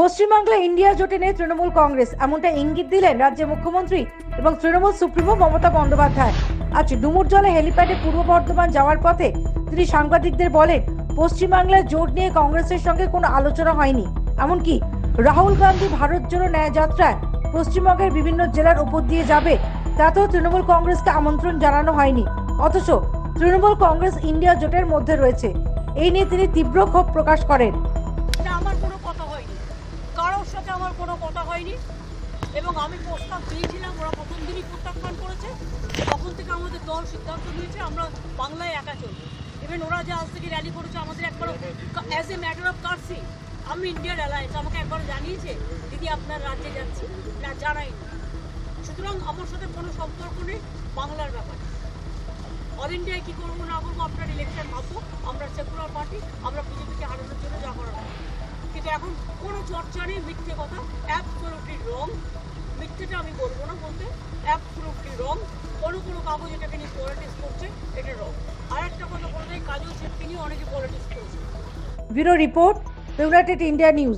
Paschimbangla India জোটে নেই তৃণমূল কংগ্রেস। এমনটা ইঙ্গিত দিলেন রাজ্যের মুখ্যমন্ত্রী এবং তৃণমূল সুপ্রিমো মমতা বন্দ্যোপাধ্যায়। আজ ডুমুর জলে হেলিপ্যাডে পূর্ব বর্ধমান যাওয়ার পথে তিনি সাংবাদিকদের বলেন পশ্চিমবাংলার জোট নিয়ে কংগ্রেসের সঙ্গে কোনো আলোচনা হয়নি। এমনকি রাহুল গান্ধী ভারত জোড়ো ন্যায় যাত্রায় পশ্চিমবঙ্গের বিভিন্ন জেলার উপর দিয়ে যাবে, তাতেও তৃণমূল কংগ্রেসকে আমন্ত্রণ জানানো হয়নি। অথচ তৃণমূল কংগ্রেস ইন্ডিয়া জোটের মধ্যে রয়েছে। এই নিয়ে তিনি তীব্র ক্ষোভ প্রকাশ করেন। আমার কোনো কথা হয়নি। এবং আমি প্রস্তাব দিয়েছিলাম, ওরা প্রথম দিনই প্রত্যাখ্যান করেছে। তখন থেকে আমাদের দল সিদ্ধান্ত নিয়েছে, আমরা বাংলায় একা চলবো। ইভেন ওরা যে আজ থেকে র্যালি করেছে, আমাদের একবার as a matter of course আমি ইন্ডিয়ার অ্যালায়েন্স আমাকে একবার জানিয়েছে, দিদি, আপনার রাজ্যে যাচ্ছি। না জানাইনি সুতরাং আমার সাথে কোনো সম্পর্ক নেই, বাংলার ব্যাপারে। অল ইন্ডিয়ায় কী করব, না করব, আপনার ইলেকশন ভাববো, আমরা সেকুলার পার্টি আমরা বিজেপিকে হারানোর জন্য যা করার কিন্তু এখন কোনো চর্চা নেই, মিথ্যে কথা অ্যাবসলুটলি রং মিথ্যেটা আমি বলব না বলতে অ্যাবসলুটলি রং কোনো কোনো কাগজ এটাকে নিয়ে পলিটিক্স করছে, এটা রং আর একটা কথা বলতে কাজল শেখকে নিয়ে অনেকে পলিটিক্স করছে bureau report United India News.